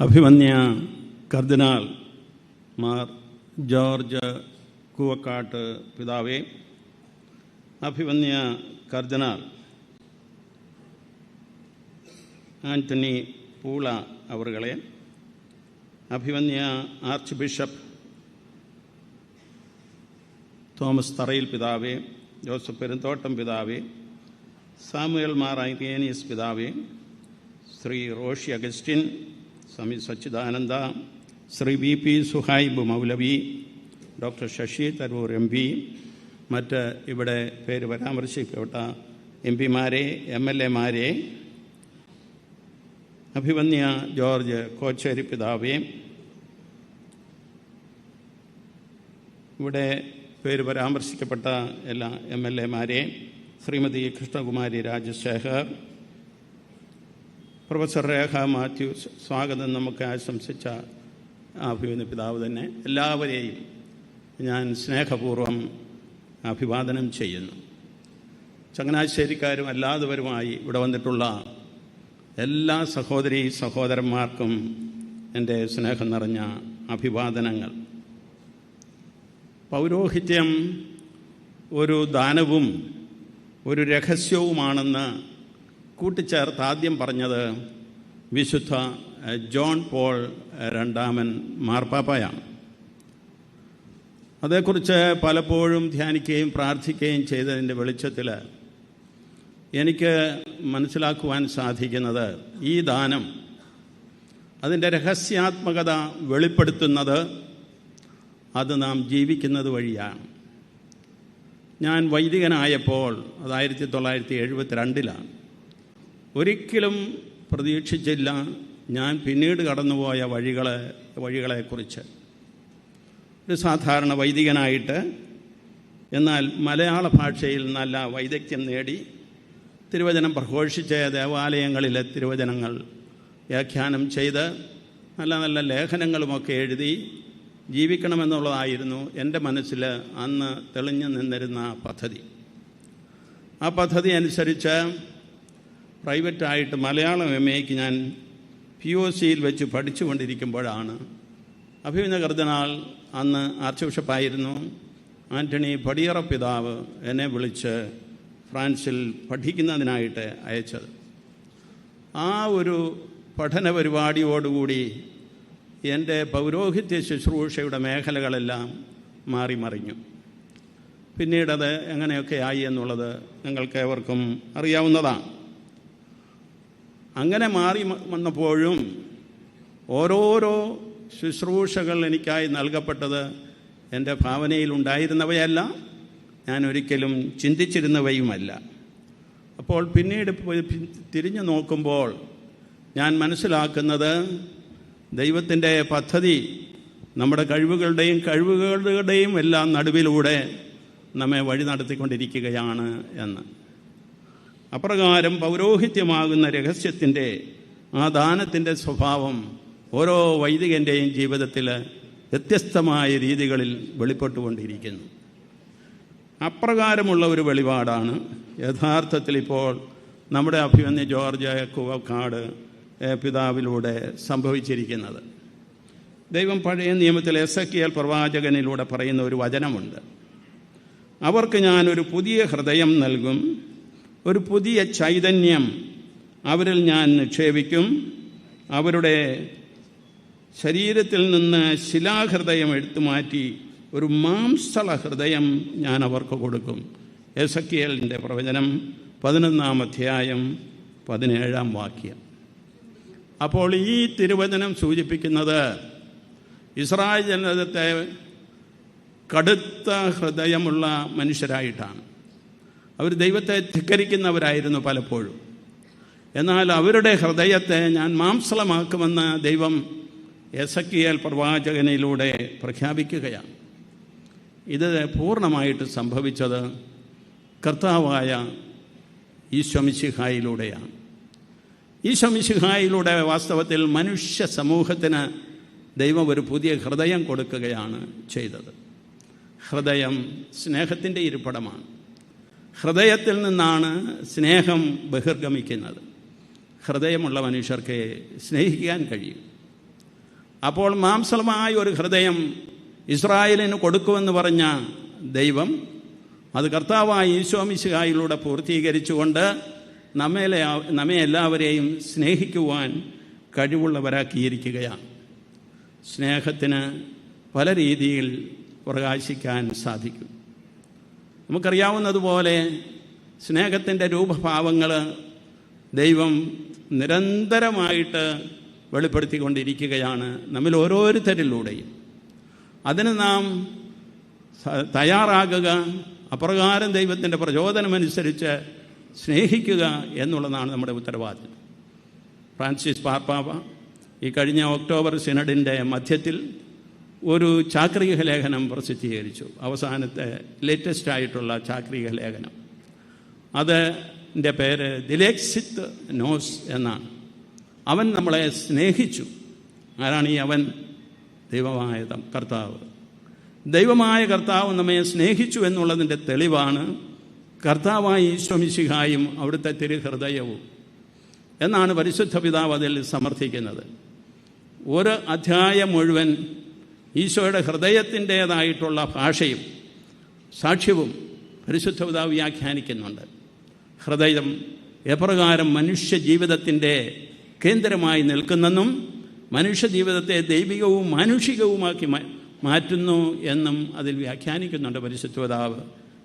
അഭിമന്യ കർദിനാൾ Mar George Koovakad പിതാവേ അഭിമന്യ കർദിനാൾ. ആന്റണി പൂള അവറുകളെ അഭിമന്യ arch bishop Thomas തറയിൽ പിതാവേ ജോസഫ് പെരുന്തോട്ടം പിതാവേ സാമുവൽ മാർ ഐറിയനിയസ് പിതാവേ Shri Roshi Augustine Swami Sachidananda Shri V P Suhaib Maulavi doctor Shashi Tharoor M P മറ്റ് ഇവിടെ പേര് പരാമർശിക്കപ്പെട്ട എം പിമാരെ എം എൽ എമാരെ അഭിമന്യ ജോർജ് കോച്ചേരി പിതാവേ ഇവിടെ പേര് പരാമർശിക്കപ്പെട്ട എല്ലാ എം എൽ എമാരെ ശ്രീമതി കൃഷ്ണകുമാരി രാജശേഖർ പ്രൊഫസർ രേഖ മാത്യു സ്വാഗതം നമുക്ക് ആശംസിച്ച അഭിമുഖ പിതാവ് തന്നെ. എല്ലാവരെയും ഞാൻ സ്നേഹപൂർവം അഭിവാദനം ചെയ്യുന്നു. ചങ്ങനാശ്ശേരിക്കാരും അല്ലാത്തവരുമായി ഇവിടെ വന്നിട്ടുള്ള എല്ലാ സഹോദരി സഹോദരന്മാർക്കും എന്റെ സ്നേഹം നിറഞ്ഞ അഭിവാദനങ്ങൾ. പൗരോഹിത്യം ഒരു ദാനവും ഒരു രഹസ്യവുമാണെന്ന് കൂട്ടിച്ചേർത്ത് ആദ്യം പറഞ്ഞത് വിശുദ്ധ ജോൺ പോൾ രണ്ടാമൻ മാർപ്പാപ്പയാണ്. അതേക്കുറിച്ച് പലപ്പോഴും ധ്യാനിക്കുകയും പ്രാർത്ഥിക്കുകയും ചെയ്തതിന്റെ വെളിച്ചത്തിൽ എനിക്ക് മനസ്സിലാക്കുവാൻ സാധിക്കുന്നത് ഈ ദാനം അതിന്റെ രഹസ്യാത്മകത വെളിപ്പെടുത്തുന്നത് അത് നാം ജീവിക്കുന്നത് വഴിയാണ്. ഞാൻ വൈദികനായപ്പോൾ അത് ആയിരത്തി തൊള്ളായിരത്തി എഴുപത്തിരണ്ടിലാണ് ഒരിക്കലും പ്രതീക്ഷിച്ചില്ല ഞാൻ പിന്നീട് കടന്നുപോയ വഴികളെ വഴികളെക്കുറിച്ച്. ഒരു സാധാരണ വൈദികനായിട്ട് എന്നാൽ മലയാള ഭാഷയിൽ നല്ല വൈദഗ്ധ്യം നേടി തിരുവചനം പ്രഘോഷിച്ച ദേവാലയങ്ങളിലെ തിരുവചനങ്ങൾ വ്യാഖ്യാനം ചെയ്ത് നല്ല നല്ല ലേഖനങ്ങളുമൊക്കെ എഴുതി ജീവിക്കണമെന്നുള്ളതായിരുന്നു എന്റെ മനസ്സിൽ അന്ന് തെളിഞ്ഞു നിന്നിരുന്ന പദ്ധതി. ആ പദ്ധതി അനുസരിച്ച് പ്രൈവറ്റായിട്ട് മലയാളം എം എക്ക് ഞാൻ പി ഒ സിയിൽ വെച്ച് പഠിച്ചുകൊണ്ടിരിക്കുമ്പോഴാണ് അഭിമന്യ കർദ്ദനാൾ അന്ന് ആർച്ച് ബിഷപ്പായിരുന്നു ആന്റണി പടിയറ പിതാവ് എന്നെ വിളിച്ച് ഫ്രാൻസിൽ പഠിക്കുന്നതിനായിട്ട് അയച്ചത്. ആ ഒരു പഠന പരിപാടിയോടുകൂടി എന്റെ പൗരോഹിത്യ ശുശ്രൂഷയുടെ മേഖലകളെല്ലാം മാറി മറിഞ്ഞു. പിന്നീടത് എങ്ങനെയൊക്കെ ആയി എന്നുള്ളത് നിങ്ങൾക്ക് ഏവർക്കും അറിയാവുന്നതാണ്. അങ്ങനെ മാറി വന്നപ്പോഴും ഓരോരോ ശുശ്രൂഷകൾ എനിക്കായി നൽകപ്പെട്ടത് എന്റെ ഭാവനയിൽ ഉണ്ടായിരുന്നവയല്ല ഞാൻ ഒരിക്കലും ചിന്തിച്ചിരുന്നവയുമല്ല. അപ്പോൾ പിന്നീട് തിരിഞ്ഞു നോക്കുമ്പോൾ ഞാൻ മനസ്സിലാക്കുന്നത് ദൈവത്തിന്റെ പദ്ധതി നമ്മുടെ കഴിവുകളുടെയും കഴിവുകളുടെയും എല്ലാം നടുവിലൂടെ നമ്മെ വഴി നടത്തിക്കൊണ്ടിരിക്കുകയാണ് എന്ന്. അപ്രകാരം പൗരോഹിത്യമാകുന്ന രഹസ്യത്തിന്റെ ആ ദാനത്തിന്റെ സ്വഭാവം ഓരോ വൈദികന്റെയും ജീവിതത്തിൽ വ്യത്യസ്തമായ രീതികളിൽ വെളിപ്പെട്ടുകൊണ്ടിരിക്കുന്നു. അപ്രകാരമുള്ള ഒരു വെളിപാടാണ്. യഥാർത്ഥത്തിൽ ഇപ്പോൾ നമ്മുടെ അഭിമന്യ ജോർജ് കുവക്കാട് പിതാവിലൂടെ സംഭവിച്ചിരിക്കുന്നത്. ദൈവം പഴയ നിയമത്തിൽ എസ് എൽ പ്രവാചകനിലൂടെ പറയുന്ന ഒരു വചനമുണ്ട്. അവർക്ക് ഞാനൊരു പുതിയ ഹൃദയം നൽകും ഒരു പുതിയ ചൈതന്യം അവരിൽ ഞാൻ നിക്ഷേപിക്കും. അവരുടെ ശരീരത്തിൽ നിന്ന് ശിലാഹൃദയം എടുത്തു മാറ്റി ഒരു മാംസള ഹൃദയം ഞാൻ അവർക്ക് കൊടുക്കും. എസക്കിയലിന്റെ പ്രവചനം പതിനൊന്നാം അധ്യായം പതിനേഴാം വാക്യം. അപ്പോൾ ഈ തിരുവചനം സൂചിപ്പിക്കുന്നത് ഇസ്രായേൽ ജനതത്തെ കടുത്ത ഹൃദയമുള്ള മനുഷ്യരായിട്ടാണ്. അവർ ദൈവത്തെ ധിക്കരിക്കുന്നവരായിരുന്നു പലപ്പോഴും. എന്നാൽ അവരുടെ ഹൃദയത്തെ ഞാൻ മാംസളമാക്കുമെന്ന് ദൈവം എസക്കിയൽ പ്രവാചകനിലൂടെ പ്രഖ്യാപിക്കുകയാണ്. ഇത് പൂർണമായിട്ട് സംഭവിച്ചത് കർത്താവായ ഈശ്വമിശിഹായിലൂടെയാണ് ഈശ്വമിശിഹായിലൂടെ വാസ്തവത്തിൽ മനുഷ്യ സമൂഹത്തിന് ദൈവം ഒരു പുതിയ ഹൃദയം കൊടുക്കുകയാണ് ചെയ്തത്. ഹൃദയം സ്നേഹത്തിന്റെ ഇരിപ്പിടമാണ്. ഹൃദയത്തിൽ നിന്നാണ് സ്നേഹം ബഹിർഗമിക്കുന്നത്. ഹൃദയമുള്ള മനുഷ്യർക്ക് സ്നേഹിക്കാൻ കഴിയും. അപ്പോൾ മാംസമായ ഒരു ഹൃദയം ഇസ്രായേലിന് കൊടുക്കുമെന്ന് പറഞ്ഞ ദൈവം അത് കർത്താവായി ഈശോമിശുകായിലൂടെ പൂർത്തീകരിച്ചുകൊണ്ട് നമ്മെ നമ്മെ എല്ലാവരെയും സ്നേഹിക്കുവാൻ കഴിവുള്ളവരാക്കിയിരിക്കുകയാണ്. സ്നേഹത്തിന് പല രീതിയിൽ പ്രകാശിക്കാൻ സാധിക്കും. നമുക്കറിയാവുന്നതുപോലെ സ്നേഹത്തിന്റെ രൂപഭാവങ്ങൾ ദൈവം നിരന്തരമായിട്ട് വെളിപ്പെടുത്തിക്കൊണ്ടിരിക്കുകയാണ് നമ്മൾ ഓരോരുത്തരിലൂടെയും. അതിന് നാം തയ്യാറാകുക അപ്രകാരം ദൈവത്തിന്റെ പ്രചോദനമനുസരിച്ച് സ്നേഹിക്കുക എന്നുള്ളതാണ് നമ്മുടെ ഉത്തരവാദിത്വം. ഫ്രാൻസിസ് പാർപ്പാവ ഈ കഴിഞ്ഞ ഒക്ടോബർ സിനഡിന്റെ മധ്യത്തിൽ ഒരു ചാക്രിക ലേഖനം പ്രസിദ്ധീകരിച്ചു. അവസാനത്തെ ലേറ്റസ്റ്റ് ആയിട്ടുള്ള ചാക്രിക ലേഖനം. അതിന്റെ പേര് ദിലേക്സിത്ത് നോസ് എന്നാണ്. അവൻ നമ്മളെ സ്നേഹിച്ചു. ആരാണ് ഈ അവൻ? ദൈവമായ കർത്താവ്. ദൈവമായ കർത്താവ് നമ്മെ സ്നേഹിച്ചു എന്നുള്ളതിന്റെ തെളിവാണ് കർത്താവായി ഈശ്വമിശിഹായും അവിടുത്തെ തിരുഹൃദയവും എന്നാണ് പരിശുദ്ധ പിതാവ് അതിൽ സമർത്ഥിക്കുന്നത്. ഒരു അധ്യായം മുഴുവൻ ഈശോയുടെ ഹൃദയത്തിന്റേതായിട്ടുള്ള ഭാഷയും സാക്ഷ്യവും പരിശുദ്ധ പിതാവ് വ്യാഖ്യാനിക്കുന്നുണ്ട്. ഹൃദയം എപ്രകാരം മനുഷ്യ ജീവിതത്തിന്റെ കേന്ദ്രമായി നിൽക്കുന്നെന്നും മനുഷ്യ ജീവിതത്തെ ദൈവികവും മാനുഷികവുമാക്കി മാറ്റുന്നു എന്നും അതിൽ വ്യാഖ്യാനിക്കുന്നുണ്ട് പരിശുദ്ധ പിതാവ്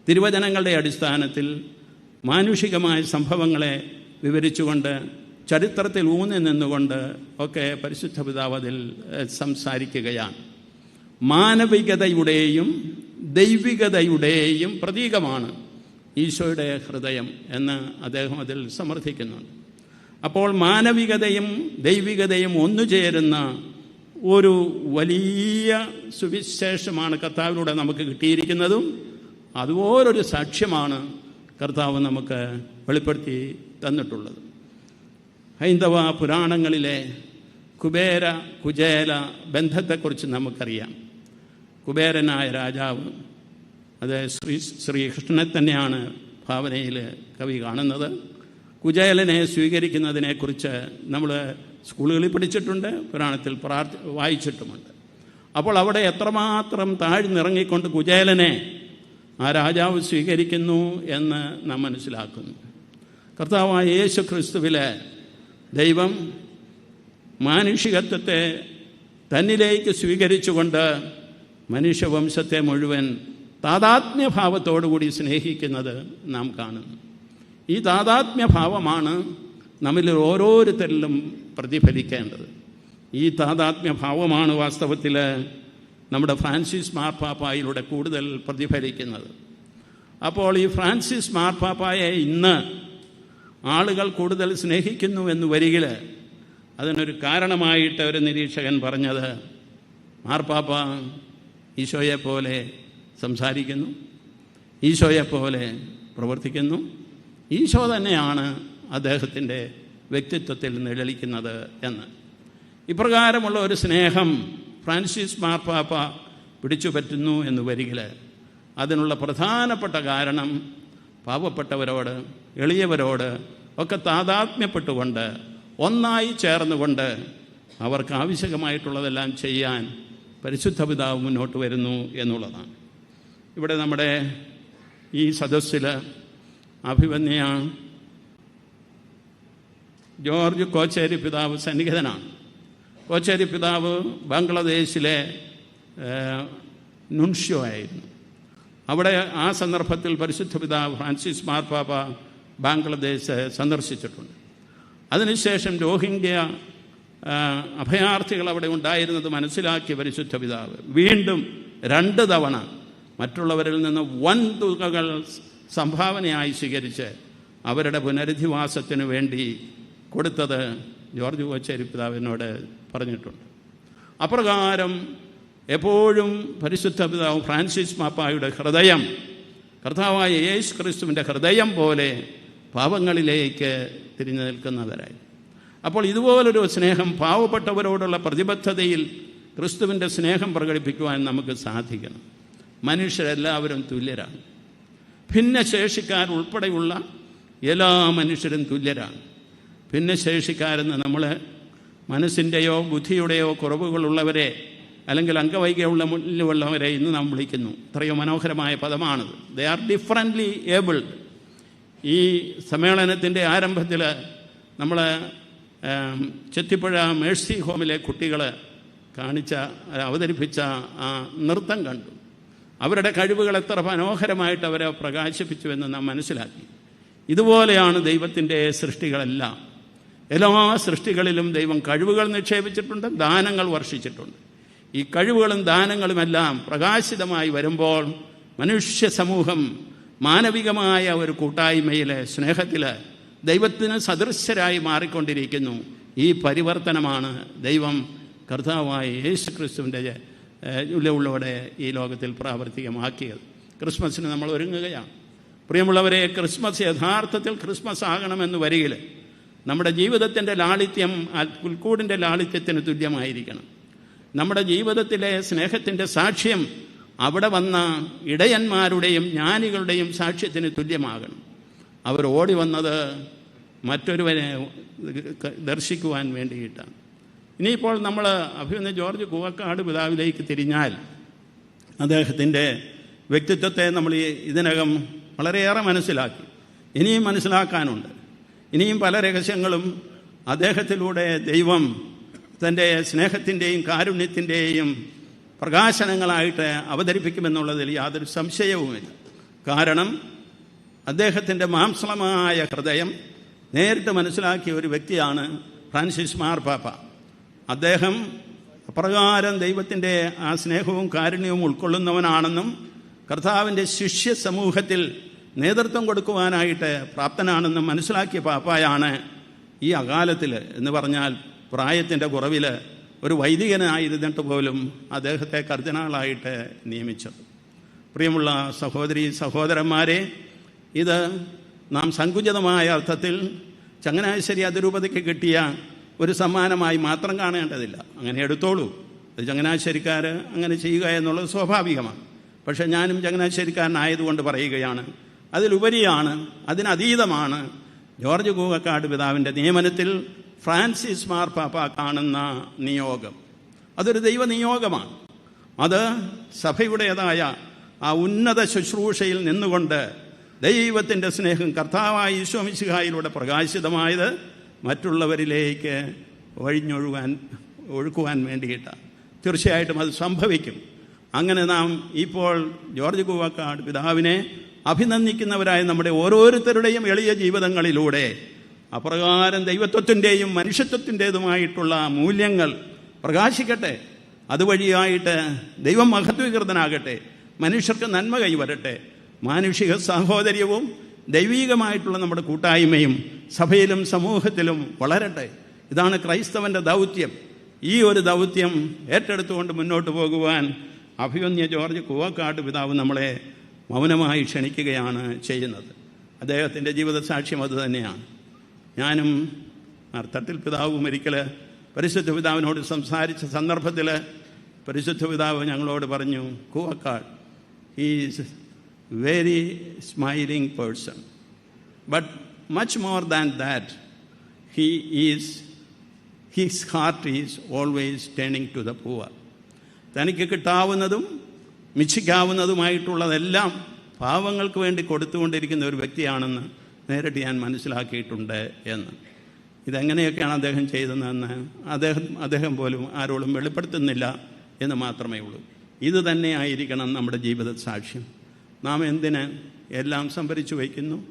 തിരുവചനങ്ങളുടെ അടിസ്ഥാനത്തിൽ മാനുഷികമായ സംഭവങ്ങളെ വിവരിച്ചുകൊണ്ട് ചരിത്രത്തിൽ ഊന്നി നിന്നുകൊണ്ട് ഒക്കെ പരിശുദ്ധ പിതാവ് അതിൽ സംസാരിക്കുകയാണ്. മാനവികതയുടെയും ദൈവികതയുടെയും പ്രതീകമാണ് ഈശോയുടെ ഹൃദയം എന്ന് അദ്ദേഹം അതിൽ സമർത്ഥിക്കുന്നുണ്ട്. അപ്പോൾ മാനവികതയും ദൈവികതയും ഒന്നുചേരുന്ന ഒരു വലിയ സുവിശേഷമാണ് കർത്താവിലൂടെ നമുക്ക് കിട്ടിയിരിക്കുന്നതും അതുപോലൊരു സാക്ഷ്യമാണ് കർത്താവ് നമുക്ക് വെളിപ്പെടുത്തി തന്നിട്ടുള്ളത്. ഹൈന്ദവ പുരാണങ്ങളിലെ കുബേര കുചേല ബന്ധത്തെക്കുറിച്ച് നമുക്കറിയാം. കുബേരനായ രാജാവ് അത് ശ്രീ ശ്രീകൃഷ്ണനെ തന്നെയാണ് ഭാവനയിൽ കവി കാണുന്നത്. കുചേലനെ സ്വീകരിക്കുന്നതിനെക്കുറിച്ച് നമ്മൾ സ്കൂളുകളിൽ പഠിച്ചിട്ടുണ്ട് പുരാണത്തിൽ പ്രാർത്ഥി വായിച്ചിട്ടുമുണ്ട്. അപ്പോൾ അവിടെ എത്രമാത്രം താഴ്ന്നിറങ്ങിക്കൊണ്ട് കുചേലനെ ആ രാജാവ് സ്വീകരിക്കുന്നു എന്ന് നാം മനസ്സിലാക്കുന്നു. കർത്താവായ യേശു ക്രിസ്തുവിലെ ദൈവം മാനുഷികത്വത്തെ തന്നിലേക്ക് സ്വീകരിച്ചുകൊണ്ട് മനുഷ്യവംശത്തെ മുഴുവൻ താതാത്മ്യഭാവത്തോടുകൂടി സ്നേഹിക്കുന്നത് നാം കാണുന്നു. ഈ താതാത്മ്യഭാവമാണ് നമ്മിൽ ഓരോരുത്തരിലും പ്രതിഫലിക്കേണ്ടത്. ഈ താതാത്മ്യഭാവമാണ് വാസ്തവത്തിൽ നമ്മുടെ ഫ്രാൻസിസ് മാർപ്പാപ്പായിലൂടെ കൂടുതൽ പ്രതിഫലിക്കുന്നത്. അപ്പോൾ ഈ ഫ്രാൻസിസ് മാർപ്പാപ്പായെ ഇന്ന് ആളുകൾ കൂടുതൽ സ്നേഹിക്കുന്നു എന്ന് വരികിൽ അതിനൊരു കാരണമായിട്ട് ഒരു നിരീക്ഷകൻ പറഞ്ഞത് മാർപ്പാപ്പ ഈശോയെ പോലെ സംസാരിക്കുന്നു ഈശോയെപ്പോലെ പോലെ പ്രവർത്തിക്കുന്നു. ഈശോ തന്നെയാണ് അദ്ദേഹത്തിന്റെ വ്യക്തിത്വത്തിൽ നിഴലിക്കുന്നത് എന്ന്. ഇപ്രകാരമുള്ള ഒരു സ്നേഹം ഫ്രാൻസിസ് മാർപ്പാപ്പ പിടിച്ചു പറ്റുന്നു എന്ന് വരികിൽ അതിനുള്ള പ്രധാനപ്പെട്ട കാരണം പാവപ്പെട്ടവരോട് എളിയവരോട് ഒക്കെ താതാത്മ്യപ്പെട്ടുകൊണ്ട് ഒന്നായി ചേർന്നുകൊണ്ട് അവർക്ക് ആവശ്യമായിട്ടുള്ളതെല്ലാം ചെയ്യാൻ പരിശുദ്ധ പിതാവ് മുന്നോട്ട് വരുന്നു എന്നുള്ളതാണ്. ഇവിടെ നമ്മുടെ ഈ സദസ്സിൽ അഭിമന്യ ജോർജ് കോച്ചേരി പിതാവ് സന്നിഹിതനാണ്. കോച്ചേരി പിതാവ് ബംഗ്ലാദേശിലെ നുൻഷ്യോ ആയിരുന്നു. അവിടെ ആ സന്ദർഭത്തിൽ പരിശുദ്ധ പിതാവ് ഫ്രാൻസിസ് മാർപ്പാപ്പ ബംഗ്ലാദേശ് സന്ദർശിച്ചിട്ടുണ്ട്. അതിനുശേഷം രോഹിംഗ്യ അഭയാർത്ഥികൾ അവിടെ ഉണ്ടായിരുന്നത് മനസ്സിലാക്കി പരിശുദ്ധ പിതാവ്. വീണ്ടും രണ്ട് തവണ മറ്റുള്ളവരിൽ നിന്ന് വൻ തുകകൾ സംഭാവനയായി സ്വീകരിച്ച് അവരുടെ പുനരധിവാസത്തിന് വേണ്ടി കൊടുത്തത് ജോർജ് കോച്ചേരി പിതാവിനോട് പറഞ്ഞിട്ടുണ്ട്. അപ്രകാരം എപ്പോഴും പരിശുദ്ധ പിതാവ് ഫ്രാൻസിസ് മാപ്പായുടെ ഹൃദയം കർത്താവായ യേശു ക്രിസ്തുവിന്റെ ഹൃദയം പോലെ പാവങ്ങളിലേക്ക് തിരിഞ്ഞു നിൽക്കുന്നവരായി. അപ്പോൾ ഇതുപോലൊരു സ്നേഹം പാവപ്പെട്ടവരോടുള്ള പ്രതിബദ്ധതയിൽ ക്രിസ്തുവിന്റെ സ്നേഹം പ്രകടിപ്പിക്കുവാൻ നമുക്ക് സാധിക്കണം. മനുഷ്യരെല്ലാവരും തുല്യരാണ്. ഭിന്നശേഷിക്കാർ ഉൾപ്പെടെയുള്ള എല്ലാ മനുഷ്യരും തുല്യരാണ്. ഭിന്നശേഷിക്കാരെന്ന് നമ്മൾ മനസ്സിന്റെയോ ബുദ്ധിയുടെയോ കുറവുകളുള്ളവരെ അല്ലെങ്കിൽ അംഗവൈകല്യമുള്ളവരെ ഇന്ന് നാം വിളിക്കുന്നു. ഇത്രയോ മനോഹരമായ പദമാണത്. ദേ ആർ ഡിഫറന്റ്ലി ഏബിൾഡ് ഈ സമ്മേളനത്തിന്റെ ആരംഭത്തിൽ നമ്മൾ ചെത്തിപ്പുഴ മേഴ്സി ഹോമിലെ കുട്ടികൾ കാണിച്ച അവതരിപ്പിച്ച ആ നൃത്തം കണ്ടു. അവരുടെ കഴിവുകൾ എത്ര മനോഹരമായിട്ട് അവരെ പ്രകാശിപ്പിച്ചുവെന്ന് നാം മനസ്സിലാക്കി. ഇതുപോലെയാണ് ദൈവത്തിന്റെ സൃഷ്ടികളെല്ലാം. എല്ലാ സൃഷ്ടികളിലും ദൈവം കഴിവുകൾ നിക്ഷേപിച്ചിട്ടുണ്ട് ദാനങ്ങൾ വർഷിച്ചിട്ടുണ്ട്. ഈ കഴിവുകളും ദാനങ്ങളുമെല്ലാം പ്രകാശിതമായി വരുമ്പോൾ മനുഷ്യ സമൂഹം മാനവികമായ ഒരു കൂട്ടായ്മയിൽ സ്നേഹത്തിൽ ദൈവത്തിന് സദൃശ്യരായി മാറിക്കൊണ്ടിരിക്കുന്നു. ഈ പരിവർത്തനമാണ് ദൈവം കർത്താവായ യേശു ക്രിസ്തുവിന്റെ ഉള്ളവിടെ ഈ ലോകത്തിൽ പ്രാവർത്തികമാക്കിയത്. ക്രിസ്മസിന് നമ്മൾ ഒരുങ്ങുകയാണ്. പ്രിയമുള്ളവരെ ക്രിസ്മസ് യഥാർത്ഥത്തിൽ ക്രിസ്മസ് ആകണമെന്ന് വരികിൽ നമ്മുടെ ജീവിതത്തിന്റെ ലാളിത്യം പുൽക്കൂടിന്റെ ലാളിത്യത്തിന് തുല്യമായിരിക്കണം. നമ്മുടെ ജീവിതത്തിലെ സ്നേഹത്തിന്റെ സാക്ഷ്യം അവിടെ വന്ന ഇടയന്മാരുടെയും ജ്ഞാനികളുടെയും സാക്ഷ്യത്തിന് തുല്യമാകണം. അവർ ഓടി വന്നത് മറ്റൊരുവനെ ദർശിക്കുവാൻ വേണ്ടിയിട്ടാണ്. ഇനിയിപ്പോൾ നമ്മൾ അഭിമന്യ ജോർജ് കൂവക്കാട് പിതാവിലേക്ക് തിരിഞ്ഞാൽ അദ്ദേഹത്തിന്റെ വ്യക്തിത്വത്തെ നമ്മൾ ഇതിനകം വളരെയേറെ മനസ്സിലാക്കി. ഇനിയും മനസ്സിലാക്കാനുണ്ട്. ഇനിയും പല രഹസ്യങ്ങളും അദ്ദേഹത്തിലൂടെ ദൈവം തന്റെ സ്നേഹത്തിന്റെയും കാരുണ്യത്തിന്റെയും പ്രകാശനങ്ങളായിട്ട് അവതരിപ്പിക്കുമെന്നുള്ളതിൽ യാതൊരു സംശയവുമില്ല. കാരണം അദ്ദേഹത്തിന്റെ മാംസളമായ ഹൃദയം നേരിട്ട് മനസ്സിലാക്കിയ ഒരു വ്യക്തിയാണ് ഫ്രാൻസിസ് മാർപ്പാപ്പ അദ്ദേഹം അപ്രകാരം ദൈവത്തിന്റെ ആ സ്നേഹവും കാരുണ്യവും ഉൾക്കൊള്ളുന്നവനാണെന്നും കർത്താവിന്റെ ശിഷ്യ സമൂഹത്തിൽ നേതൃത്വം കൊടുക്കുവാനായിട്ട് പ്രാപ്തനാണെന്നും മനസ്സിലാക്കിയ പാപ്പായാണ് ഈ അകാലത്തിൽ എന്ന് പറഞ്ഞാൽ പ്രായത്തിന്റെ കുറവിൽ ഒരു വൈദികനായിരുന്നിട്ട് പോലും അദ്ദേഹത്തെ കർദിനാളായിട്ട് നിയമിച്ചത്. പ്രിയമുള്ള സഹോദരി സഹോദരന്മാരെ ഇത് നാം സങ്കുചിതമായ അർത്ഥത്തിൽ ചങ്ങനാശ്ശേരി അതിരൂപതയ്ക്ക് കിട്ടിയ ഒരു സമ്മാനമായി മാത്രം കാണേണ്ടതില്ല. അങ്ങനെ എടുത്തോളൂ. അത് ചങ്ങനാശ്ശേരിക്കാർ അങ്ങനെ ചെയ്യുക എന്നുള്ളത് സ്വാഭാവികമാണ്. പക്ഷേ ഞാനും ചങ്ങനാശ്ശേരിക്കാരനായതുകൊണ്ട് പറയുകയാണ് അതിലുപരിയാണ് അതിനതീതമാണ് ജോർജ് കൂവക്കാട് പിതാവിന്റെ നിയമനത്തിൽ ഫ്രാൻസിസ് മാർപ്പാപ്പ കാണുന്ന നിയോഗം. അതൊരു ദൈവ നിയോഗമാണ്. അത് സഭയുടേതായ ആ ഉന്നത ശുശ്രൂഷയിൽ നിന്നുകൊണ്ട് ദൈവത്തിന്റെ സ്നേഹം കർത്താവായ ഈശോമിശിഹായിലൂടെ പ്രകാശിതമായത് മറ്റുള്ളവരിലേക്ക് ഒഴിഞ്ഞൊഴുകാൻ ഒഴുക്കുവാൻ വേണ്ടിയിട്ടാണ്. തീർച്ചയായിട്ടും അത് സംഭവിക്കും. അങ്ങനെ നാം ഇപ്പോൾ ജോർജ് കൂവക്കാട് പിതാവിനെ അഭിനന്ദിക്കുന്നവരായ നമ്മുടെ ഓരോരുത്തരുടെയും എളിയ ജീവിതങ്ങളിലൂടെ അപ്രകാരം ദൈവത്വത്തിന്റെയും മനുഷ്യത്വത്തിന്റെതുമായിട്ടുള്ള മൂല്യങ്ങൾ പ്രകാശിക്കട്ടെ. അതുവഴിയായിട്ട് ദൈവം മഹത്വീകൃതനാകട്ടെ. മനുഷ്യർക്ക് നന്മ കൈവരട്ടെ. മാനുഷിക സാഹോദര്യവും ദൈവീകമായിട്ടുള്ള നമ്മുടെ കൂട്ടായ്മയും സഭയിലും സമൂഹത്തിലും വളരട്ടെ. ഇതാണ് ക്രൈസ്തവന്റെ ദൗത്യം. ഈ ഒരു ദൗത്യം ഏറ്റെടുത്തുകൊണ്ട് മുന്നോട്ട് പോകുവാൻ അഭിമന്യ ജോർജ് കൂവക്കാട് പിതാവ് നമ്മളെ മൗനമായി ക്ഷണിക്കുകയാണ് ചെയ്യുന്നത്. അദ്ദേഹത്തിന്റെ ജീവിത സാക്ഷ്യം അത് തന്നെയാണ്. ഞാനും അർത്ഥത്തിൽ പിതാവും ഒരിക്കൽ പരിശുദ്ധ പിതാവിനോട് സംസാരിച്ച സന്ദർഭത്തിൽ പരിശുദ്ധ പിതാവ് ഞങ്ങളോട് പറഞ്ഞു Koovakad is very smiling person. But much more than that, he is, his heart is always turning to the poor. തനിക്ക് കിട്ടാവുന്നതും മിച്ചിക്കാവുന്നതുമായിട്ടുള്ളതെല്ലാം പാവങ്ങൾക്ക് വേണ്ടി കൊടുത്തുകൊണ്ടിരിക്കുന്ന ഒരു വ്യക്തിയാണെന്ന് നേരിട്ട് ഞാൻ മനസ്സിലാക്കിയിട്ടുണ്ട് എന്ന് ഇതെങ്ങനെയൊക്കെയാണ് അദ്ദേഹം ചെയ്തതെന്ന് അദ്ദേഹം അദ്ദേഹം പോലും ആരോടും വെളിപ്പെടുത്തുന്നില്ല എന്ന് മാത്രമേ ഉള്ളൂ ഇത് തന്നെ ആയിരിക്കണം നമ്മുടെ ജീവിത സാക്ഷ്യം നാം എന്തിന് എല്ലാം സംഭരിച്ചു വയ്ക്കുന്നു?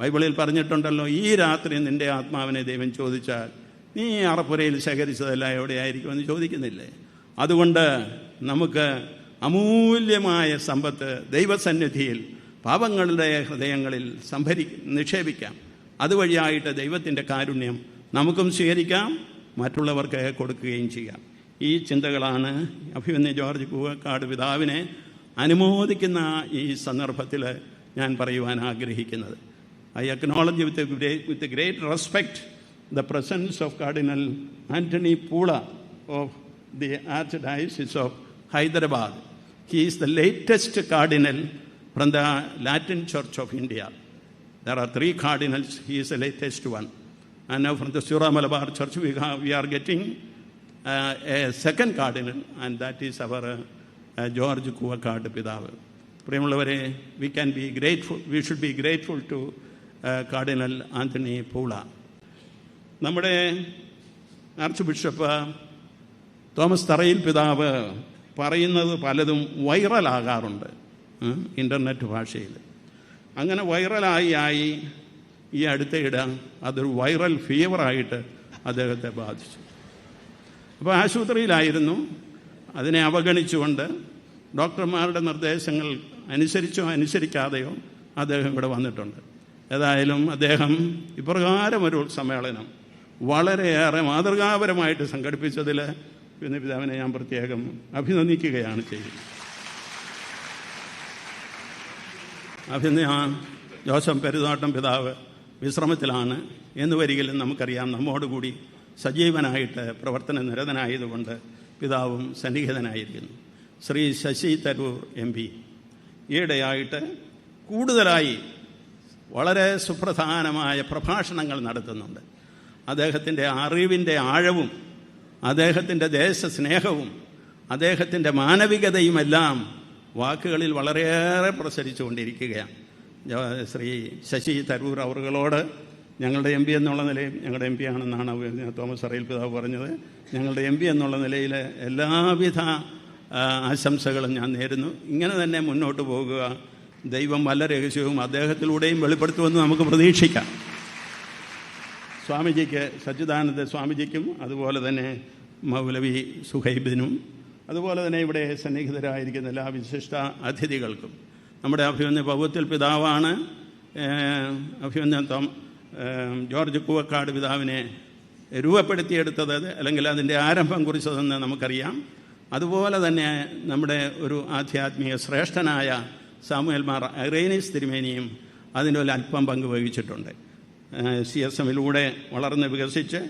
ബൈബിളിൽ പറഞ്ഞിട്ടുണ്ടല്ലോ ഈ രാത്രി നിന്റെ ആത്മാവിനെ ദൈവം ചോദിച്ചാൽ നീ അറപ്പുരയിൽ ശേഖരിച്ചതെല്ലാം എവിടെയായിരിക്കുമെന്ന് ചോദിക്കുന്നില്ലേ? അതുകൊണ്ട് നമുക്ക് അമൂല്യമായ സമ്പത്ത് ദൈവസന്നിധിയിൽ പാപങ്ങളുടെ ഹൃദയങ്ങളിൽ സംഭരി നിക്ഷേപിക്കാം. അതുവഴിയായിട്ട് ദൈവത്തിന്റെ കാരുണ്യം നമുക്കും സ്വീകരിക്കാം മറ്റുള്ളവർക്ക് കൊടുക്കുകയും ചെയ്യാം. ഈ ചിന്തകളാണ് അഭിമന്യ ജോർജ് പൂവക്കാട് പിതാവിനെ അനുമോദിക്കുന്ന ഈ സന്ദർഭത്തിൽ ഞാൻ പറയുവാൻ ആഗ്രഹിക്കുന്നത് I acknowledge with with great respect the presence of Cardinal Anthony Pula of the Archdiocese of Hyderabad. He is the latest cardinal from the Latin Church of India. There are three cardinals, he is the latest one. And now from the Sura Malabar Church, we, have, we are getting uh, a second cardinal, and that is Kuvakkad Pidav. പ്രിയമുള്ളവരെ we can be grateful we should be grateful to cardinal Anthony Poola നമ്മുടെ arch bishop Thomas തറയിൽ പിതാവ് പറയുന്നത് പലതും വൈറലാകാറുണ്ട് internet ഭാഷയിൽ. അങ്ങനെ വൈറലായി ആയി ഈ അടുത്തയിട അതൊരു വൈറൽ ഫീവറായിട്ട് അദ്ദേഹത്തെ ബാധിച്ചു. അപ്പോൾ ആശുപത്രിയിലായിരുന്നു. അതിനെ അവഗണിച്ചുകൊണ്ട് ഡോക്ടർമാരുടെ നിർദ്ദേശങ്ങൾ അനുസരിച്ചോ അനുസരിക്കാതെയോ അദ്ദേഹം ഇവിടെ വന്നിട്ടുണ്ട്. ഏതായാലും അദ്ദേഹം ഇപ്രകാരം ഒരു സമ്മേളനം വളരെയേറെ മാതൃകാപരമായിട്ട് സംഘടിപ്പിച്ചതിൽ പിന്നെ പിതാവിനെ ഞാൻ പ്രത്യേകം അഭിനന്ദിക്കുകയാണ് ചെയ്യുന്നത്. അഭിനയ ജോസഫ് പെരുതോട്ടം പിതാവ് വിശ്രമത്തിലാണ് എന്ന് വരികിലും നമുക്കറിയാം നമ്മോടുകൂടി സജീവനായിട്ട് പ്രവർത്തന നിരതനായതുകൊണ്ട് പിതാവും സന്നിഹിതനായിരിക്കുന്നു. Shri Shashi Tharoor M P. ഈയിടെയായിട്ട് കൂടുതലായി വളരെ സുപ്രധാനമായ പ്രഭാഷണങ്ങൾ നടത്തുന്നുണ്ട്. അദ്ദേഹത്തിന്റെ അറിവിന്റെ ആഴവും അദ്ദേഹത്തിന്റെ ദേശസ്നേഹവും അദ്ദേഹത്തിന്റെ മാനവികതയുമെല്ലാം വാക്കുകളിൽ വളരെയേറെ പ്രസരിച്ചുകൊണ്ടിരിക്കുകയാണ്. ശ്രീ ശശി തരൂർ അവറുകളോട് ഞങ്ങളുടെ എം പി എന്നുള്ള നിലയിൽ ഞങ്ങളുടെ എം പി ആണെന്നാണ് തോമസ് അറിയിൽ പിതാവ് പറഞ്ഞത്. ഞങ്ങളുടെ എം പി എന്നുള്ള നിലയിൽ എല്ലാവിധ ആശംസകളും ഞാൻ നേരുന്നു. ഇങ്ങനെ തന്നെ മുന്നോട്ട് പോകുക. ദൈവം വല്ല രഹസ്യവും അദ്ദേഹത്തിലൂടെയും വെളിപ്പെടുത്തുമെന്ന് നമുക്ക് പ്രതീക്ഷിക്കാം. സ്വാമിജിക്ക് സച്ചിദാനന്ദ സ്വാമിജിക്കും അതുപോലെ തന്നെ മൗലവി സുഹൈബിനും അതുപോലെ തന്നെ ഇവിടെ സന്നിഹിതരായിരിക്കുന്ന എല്ലാ വിശിഷ്ട അതിഥികൾക്കും. നമ്മുടെ അഭിമന്യ ഭൗവത്തിൽ പിതാവാണ് അഭിമന്യ ജോർജ് കൂവക്കാട് പിതാവിനെ രൂപപ്പെടുത്തിയെടുത്തത് അല്ലെങ്കിൽ അതിന്റെ ആരംഭം കുറിച്ചതെന്ന് നമുക്കറിയാം. അതുപോലെ തന്നെ നമ്മുടെ ഒരു ആധ്യാത്മിക ശ്രേഷ്ഠനായ സാമുയൽമാർ ഐറേനീസ് തിരുമേനിയും അതിന്റെ ഒരു അല്പം പങ്ക് വഹിച്ചിട്ടുണ്ട്. സി എസ് എമ്മിലൂടെ വളർന്ന് വികസിച്ച്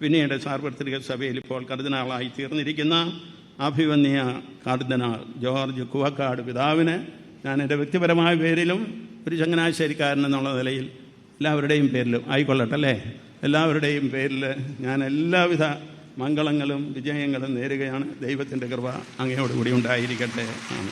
പിന്നീട് സാർവത്രിക സഭയിൽ ഇപ്പോൾ കർദിനാളായി തീർന്നിരിക്കുന്ന അഭിവന്യ കർദിനാൾ ജോർജ് കുവക്കാട് പിതാവിന് ഞാൻ എന്റെ വ്യക്തിപരമായ പേരിലും ഒരു ചങ്ങനാശ്ശേരിക്കാരൻ എന്നുള്ള നിലയിൽ എല്ലാവരുടെയും പേരിലും ആയിക്കൊള്ളട്ടെ അല്ലേ? എല്ലാവരുടെയും പേരിൽ ഞാൻ എല്ലാവിധ മംഗളങ്ങളും വിജയങ്ങളും നേരുകയാണ്. ദൈവത്തിന്റെ കൃപ അങ്ങയോടുകൂടി ഉണ്ടായിരിക്കട്ടെ. ആണ്